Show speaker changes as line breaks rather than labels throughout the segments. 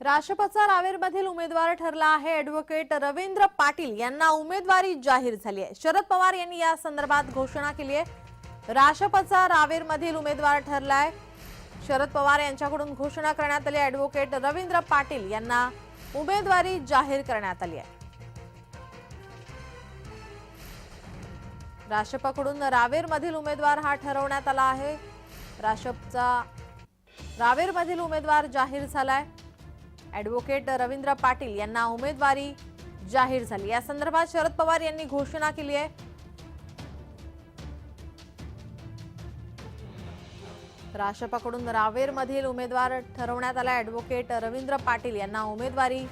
राष्ट्रपतचा रावेरमधील उमेदवार ठरला आहे. ॲडव्होकेट रवींद्र पाटील यांना उमेदवारी जाहीर झाली आहे. शरद पवार यांनी या संदर्भात घोषणा केली आहे. राष्ट्रपतचा रावेरमधील उमेदवार ठरलाय शरद पवार यांच्याकडून घोषणा करण्यात आली ॲडव्होकेट रवींद्र पाटील यांना उमेदवारी जाहीर करण्यात आली आहे. राष्ट्रपकडून रावेरमधील उमेदवार हा ठरवण्यात आला आहे. राष्ट्रपचा रावेरमधील उमेदवार जाहीर झालाय ॲडव्होकेट रवींद्र पाटील यांना उमेदवारी जाहीर झाली. या संदर्भात शरद पवार यांनी घोषणा केली आहे. राष्ट्रपकडून रावेरमधील उमेदवार ठरवण्यात आला ॲडव्होकेट रवींद्र पाटील यांना उमेदवारी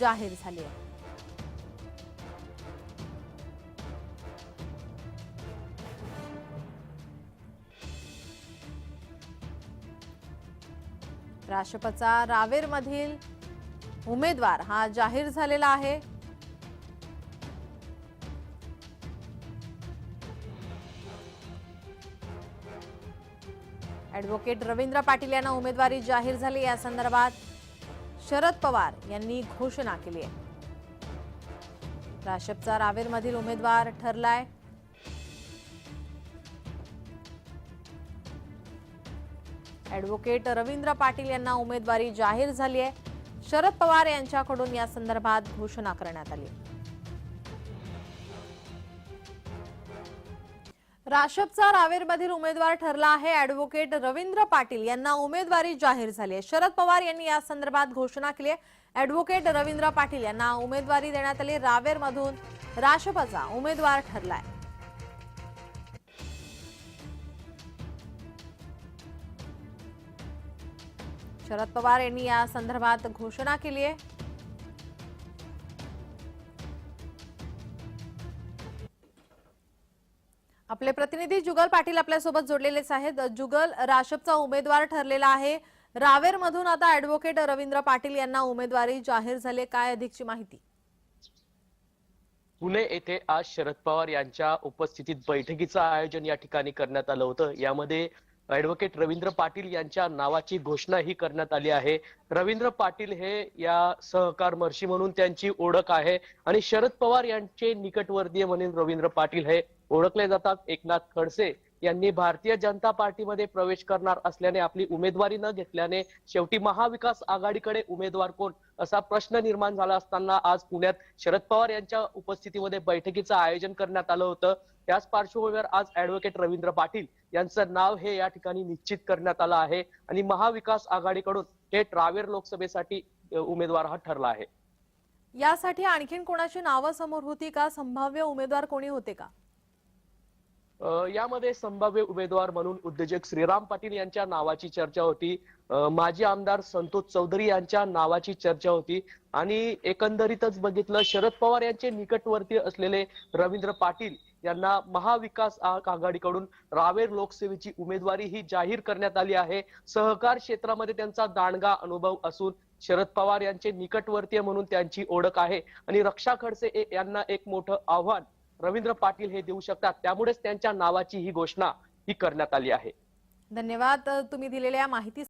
जाहीर झाली आहे. राष्ट्रपचा रावेरमधील उमेदवार हा जाहीर झालेला आहे. ऍडव्होकेट रवींद्र पाटील यांना उमेदवारी जाहीर झाली. या संदर्भात शरद पवार यांनी घोषणा केली आहे. राशपचा रावेरमधील उमेदवार ठरलाय. ऍडव्होकेट रवींद्र पाटील यांना उमेदवारी जाहीर झाली आहे. शरद पवार यांच्याकडून या संदर्भात घोषणा करण्यात आली. राशपचा रावेरमधील उमेदवार ठरला आहे. ऍडव्होकेट रवींद्र पाटील यांना उमेदवारी जाहीर झाली आहे. शरद पवार यांनी या संदर्भात घोषणा केली आहे. ऍडव्होकेट रवींद्र पाटील यांना उमेदवारी देण्यात आली. रावेरमधून राशपचा उमेदवार ठरलाय शरद पवार यांनी या संदर्भात घोषणा केली आहे. आपले प्रतिनिधी जुगल पाटील आपल्यासोबत जोडलेलेच आहेत. जुगल राशपचा उमेदवार ठरलेला आहे. रावेर मधून आता ऍडव्होकेट रवींद्र पाटील यांना उमेदवारी जाहीर झाली काय अधिकची माहिती?
पुणे येथे आज शरद पवार यांच्या उपस्थितीत बैठकीचं आयोजन या ठिकाणी करण्यात आलं होतं. यामध्ये ऍडव्होकेट रवींद्र पाटील यांच्या नावाची घोषणा ही करण्यात आली आहे. रवींद्र पाटील हे या सहकार महर्षी म्हणून त्यांची ओळख आहे आणि शरद पवार यांचे निकटवर्तीय म्हणून रवींद्र पाटील हे ओळखले जातात. एकनाथ खडसे यांनी भारतीय जनता पार्टीमध्ये प्रवेश करणार असल्याने आपली उमेदवारी न घेतल्याने शेवटी महाविकास आघाडीकडे उमेदवार कोण? असा प्रश्न निर्माण झाला असताना आज पुण्यात शरद पवार यांच्या उपस्थितीमध्ये बैठकीचं आयोजन करण्यात आलं होतं. त्याच पार्श्वभूमीवर आज ऍडव्होकेट रवींद्र पाटील यांचं नाव हे या ठिकाणी निश्चित करण्यात आलं आहे आणि महाविकास आघाडीकडून हे ट्रावेर लोकसभेसाठी उमेदवार हा ठरला आहे.
यासाठी आणखीन कोणाची नावं समोर होती का? संभाव्य उमेदवार कोणी होते का?
यामध्ये संभाव्य उमेदवार म्हणून उद्योजक श्रीराम पाटील यांच्या नावाची चर्चा होती. माजी आमदार संतोष चौधरी यांच्या नावाची चर्चा होती. आणि एकंदरीतच बघितलं शरद पवार यांचे निकटवर्ती असलेले रवींद्र पाटील यांना महाविकास आघाडीकडून रावेर लोकसेवेची उमेदवारी ही जाहीर करण्यात आली आहे. सहकार क्षेत्रामध्ये त्यांचा दांडगा अनुभव असून शरद पवार यांचे निकटवर्तीय म्हणून त्यांची ओळख आहे. आणि रक्षा खडसे यांना एक मोठं आव्हान रवींद्र पाटील हे देऊ शकतात. त्यामुळेच त्यांच्या नावाची ही घोषणा ही करण्यात आली आहे.
धन्यवाद तुम्ही दिलेल्या माहिती